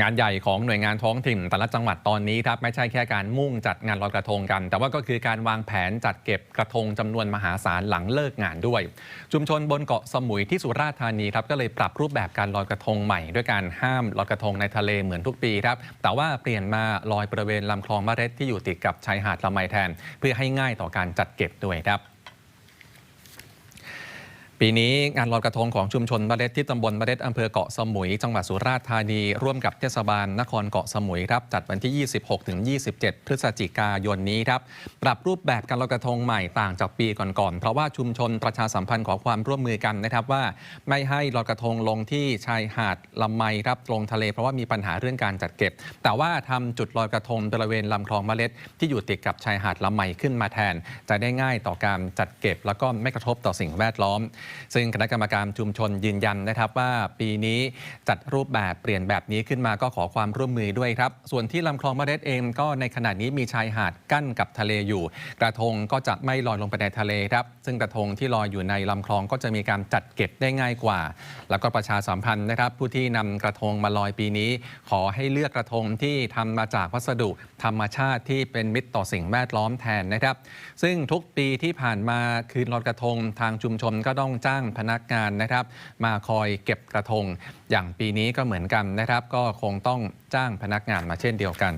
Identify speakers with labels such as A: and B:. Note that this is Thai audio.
A: งานใหญ่ของหน่วยงานท้องถิ่นแต่ละจังหวัดตอนนี้ครับไม่ใช่แค่การมุ่งจัดงานลอยกระทงกัน แต่ว่าก็คือการวางแผนจัดเก็บกระทงจำนวนมหาศาลหลังเลิกงานด้วย ชุมชนบนเกาะสมุยที่สุราษฎร์ธานีครับก็เลยปรับรูปแบบการลอยกระทงใหม่ ด้วยการห้ามลอยกระทงในทะเลเหมือนทุกปีครับแต่ว่าเปลี่ยนมาลอยบริเวณลำคลองมะเร็ดที่อยู่ติดกับชายหาดลำไมแทน เพื่อให้ง่ายต่อการจัดเก็บด้วยครับ ปีนี้งานลอยกระทงของชุมชนบาเด็ดที่ตำบลบาเด็ดอำเภอเกาะสมุย จังหวัดสุราษฎร์ธานี ร่วมกับเทศบาลนครเกาะสมุยครับจัดวันที่ 26-27 พฤศจิกายนนี้ครับปรับรูปแบบการลอยกระทงใหม่ต่างจากปีก่อนๆเพราะว่าชุมชนประชาสัมพันธ์ขอความร่วมมือกันนะครับว่า ไม่ให้ลอยกระทงลงที่ชายหาดลำไมครับลงทะเลเพราะว่ามีปัญหาเรื่องการจัดเก็บ แต่ว่าทำจุดลอยกระทงบริเวณลำคลองมะเล็ดที่อยู่ติดกับชายหาดลำไมขึ้นมาแทน จะได้ง่ายต่อการจัดเก็บ แล้วก็ไม่กระทบต่อสิ่งแวดล้อมซึ่งคณะกรรมการชุมชนยืนยันนะครับว่าปีนี้จัดรูปแบบเปลี่ยนแบบนี้ขึ้นมาก็ขอความร่วมมือด้วยครับ ส่วนที่ลำคลองมะเร็ดเองก็ในขณะนี้มีชายหาดกั้นกับทะเลอยู่ กระทงก็จะไม่ลอยลงไปในทะเลครับ ซึ่งกระทงที่ลอยอยู่ในลำคลองก็จะมีการจัดเก็บได้ง่ายกว่า แล้วก็ประชาสัมพันธ์นะครับ ผู้ที่นำกระทงมาลอยปีนี้ ขอให้เลือกกระทงที่ทำมาจากวัสดุ ธรรมชาติที่เป็นมิตรต่อสิ่งแวดล้อมแทนนะครับ ซึ่งทุกปีที่ผ่านมาคืนลอยกระทงทางชุมชนก็ต้องจ้างพนักงานนะครับ มาคอยเก็บกระทง อย่างปีนี้ก็เหมือนกันนะครับ ก็คงต้องจ้างพนักงานมาเช่นเดียวกัน